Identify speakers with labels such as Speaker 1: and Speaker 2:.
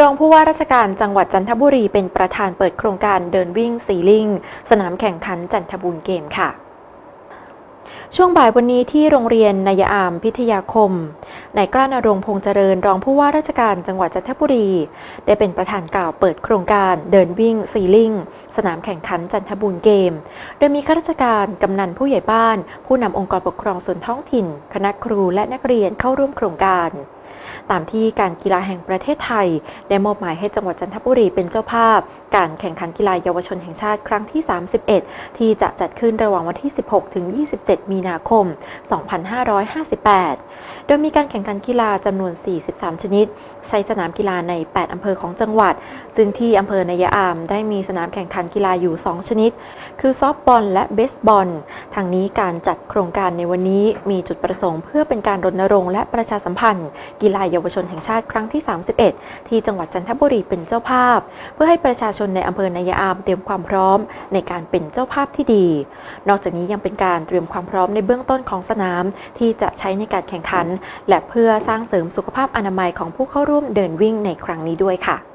Speaker 1: รองผู้ว่าราชการจังหวัดจันทบุรีเป็นประธานเปิดโครงการเดินวิ่งสีลิงสนามแข่งขันจันทบูรณ์เกมค่ะช่วงบ่ายวันนี้ที่โรงเรียนนายอามพิทยาคมนายกล้านรงพงษ์เจริญรองผู้ว่าราชการจังหวัดจันทบุรี ได้เป็นประธานกล่าวเปิดโครงการเดินวิ่งซีลิงสนามแข่งขันจันทบูรณ์เกม โดยมีข้าราชการกำนันผู้ใหญ่บ้าน ผู้นำองค์กรปกครองส่วนท้องถิ่น คณะครูและนักเรียนเข้าร่วมโครงการ ตามที่การกีฬาแห่งประเทศไทย ได้มอบหมายให้จังหวัดจันทบุรีเป็นเจ้าภาพ การแข่งขันกีฬาเยาวชนแห่งชาติครั้งที่ 31 ที่จะจัดขึ้นระหว่างวันที่ 16 ถึง 27 มีนาคม 2558 โดยมีการแข่งขันกีฬาจำนวน 43 ชนิด ใช้สนามกีฬาใน 8 อำเภอของจังหวัด ซึ่งที่อำเภอนายาอามได้มีสนามแข่งขันกีฬาอยู่ 2 ชนิด คือซอฟบอลและเบสบอล ทางนี้การจัดโครงการในวันนี้มีจุดประสงค์เพื่อเป็นการรณรงค์และประชาสัมพันธ์ กีฬาเยาวชนแห่งชาติครั้งที่ 31 ที่จังหวัดจันทบุรีเป็นเจ้าภาพ เพื่อให้ประชาชนในอำเภอนายอามเตรียมความพร้อมในการเป็นเจ้าภาพที่ดี นอกจากนี้ยังเป็นการเตรียมความพร้อมในเบื้องต้นของสนามที่จะใช้ในการแข่งขัน และเพื่อสร้างเสริมสุขภาพอนามัยของผู้เข้าร่วมเดินวิ่งในครั้งนี้ด้วยค่ะ